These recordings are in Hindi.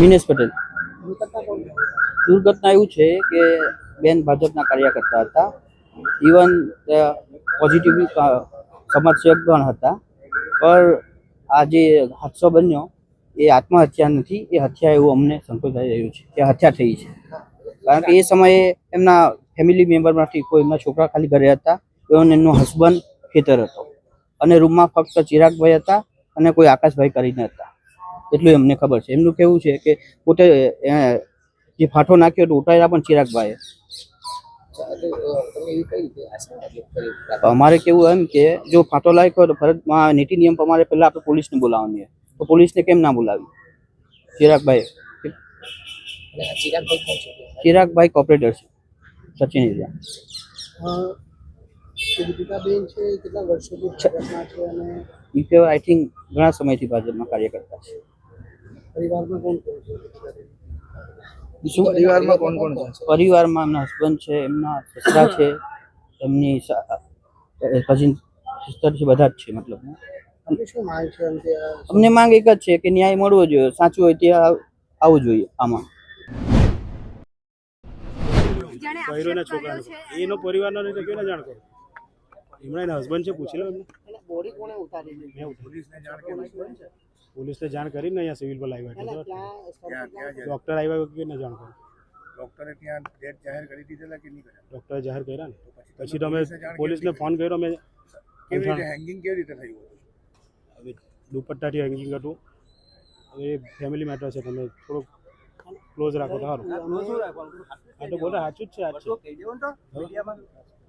મિનેશ પટેલ. દુર્ઘટના એવું છે કે બેન ભાજપના કાર્યકર્તા હતા. ઇવન પોઝિટિવ સમર્થક પણ હતા. પર આ જે હાદસો બન્યો એ આત્મહત્યા નથી, એ હત્યા એવું અમને સંતોષાઈ રહ્યું છે કે હત્યા થઈ છે. કારણ કે એ સમયે એમના ફેમિલી મેમ્બરમાંથી કોઈ એમના છોકરા ખાલી ઘરે હતા એવન એમનો હસબન્ડ ખેતર હતો. અને રૂમમાં ફક્ત ચિરાગભાઈ હતા અને કોઈ આકાશભાઈ કરીને હતા. એટલું એમને ખબર છે. એમનું કેવું છે કે પોતે જે ફાટો નાખ્યો તો ઉઠાયેલા પણ ચિરાગભાઈએ. અમારે કેવું એમ કે જો ફાંટો લાગ્યો તો ફરજમાં નીતિ નિયમ પ્રમાણે પહેલાં આપણે પોલીસને બોલાવવાની તો પોલીસને કેમ ના બોલાવી? ચિરાગભાઈ ચિરાગભાઈ કોપરેટર છે. સચિન આઈ થિંક ઘણા સમયથી ભાજપમાં કાર્ય કરતા છે. પરિવારમાં કોણ કોણ છે? શું પરિવારમાં કોણ કોણ છે? પરિવારમાં એમના હસબન્ડ છે એમના સસરા છે એમની કઝિન સિસ્ટર છે બધા જ છે મતલબ. અમને માંગ એક જ છે કે ન્યાય મળવો જોઈએ સાચું હોય ત્યાં આવવું જોઈએ આમાં. જેણે બૈરોના આક્ષેપ કર્યો છોકરાનો. છે એનો પરિવારનો કેને જાણ કરો? એમના એના હસબન્ડ છે પૂછી લો એમને. બોડી કોણે ઉતારી મેં પોલીસને જાણ કરી. પોલીસને જાણ કરીને અહીંયા સિવિલ પર લાવ્યા એટલે છે ત્યાં સ્થળ પર ક્યાં ડોક્ટર આવ્યા કેને જાણ કરો ડોક્ટરે ત્યાં ડેટ જાહેર કરી દીધેલા કે નહીં કર્યા ડોક્ટરે જાહેર કર્યા ને પછી તમે પોલીસને ફોન કર્યો મેં કેવી રીતે હેંગિંગ કેવી રીતે થયું હતું હવે દુપટ્ટાથી હેંગિંગ હતું હવે એ ફેમિલી મેટર છે તમે થોડુંક ક્લોઝ રાખો તો સારું આ તો બોલે સાચું જ છે આ છે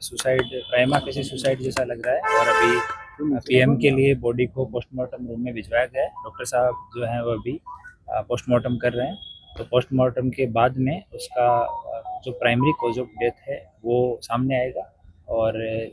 सुसाइड, प्राइमा किसी सुसाइड जैसा लग रहा है। और अभी पीएम के लिए बॉडी को पोस्टमार्टम रूम में भिजवाया गया है। डॉक्टर साहब जो हैं वो अभी पोस्टमार्टम कर रहे हैं। तो पोस्टमार्टम के बाद में उसका जो प्राइमरी कॉज ऑफ़ डेथ है, वो सामने आएगा। और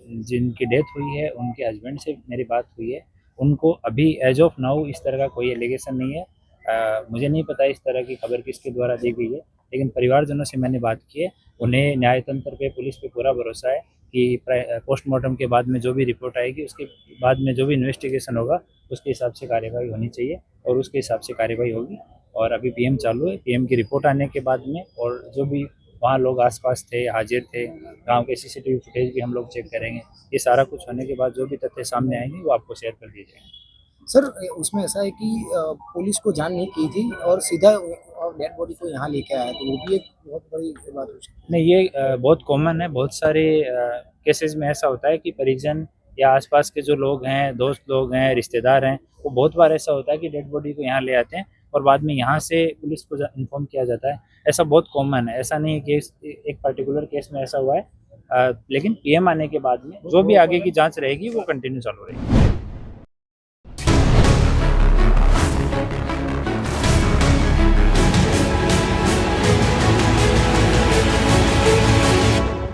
जिनकी डेथ हुई है, उनके हस्बैंड से मेरी बात हुई है। उनको अभी एज ऑफ़ नाउ इस तरह का कोई एलिगेशन नहीं है। अ, मुझे नहीं पता इस तरह की खबर किसके द्वारा दी गई है लेकिन परिवारजनों से मैंने बात की है। उन्हें न्यायतंत्र पे पुलिस पे पूरा भरोसा है कि पोस्टमार्टम के बाद में जो भी रिपोर्ट आएगी उसके बाद में जो भी इन्वेस्टिगेशन होगा उसके हिसाब से कार्यवाही होनी चाहिए और उसके हिसाब से कार्यवाही होगी। और अभी पीएम चालू है पीएम की रिपोर्ट आने के बाद में और जो भी वहाँ लोग आसपास थे हाजिर थे गाँव के सीसीटीवी फुटेज भी हम लोग चेक करेंगे। ये सारा कुछ होने के बाद जो भी तथ्य सामने आएँगे वो आपको शेयर कर दिए जाएँगे। सर उसमें ऐसा है कि पुलिस को जान नहीं की थी और सीधा और डेड बॉडी को यहाँ लेके आया तो वो भी एक बहुत बड़ी बात हो सकती नहीं ये बहुत कॉमन है बहुत सारे केसेस में ऐसा होता है कि परिजन या आसपास के जो लोग हैं दोस्त लोग हैं रिश्तेदार हैं वो बहुत बार ऐसा होता है कि डेड बॉडी को यहाँ ले आते हैं और बाद में यहाँ से पुलिस को इन्फॉर्म किया जाता है। ऐसा बहुत कॉमन है ऐसा नहीं है कि एक पर्टिकुलर केस में ऐसा हुआ है अ, लेकिन पीएम आने के बाद में जो भी आगे की जाँच रहेगी वो कंटिन्यू चालू रहेगी।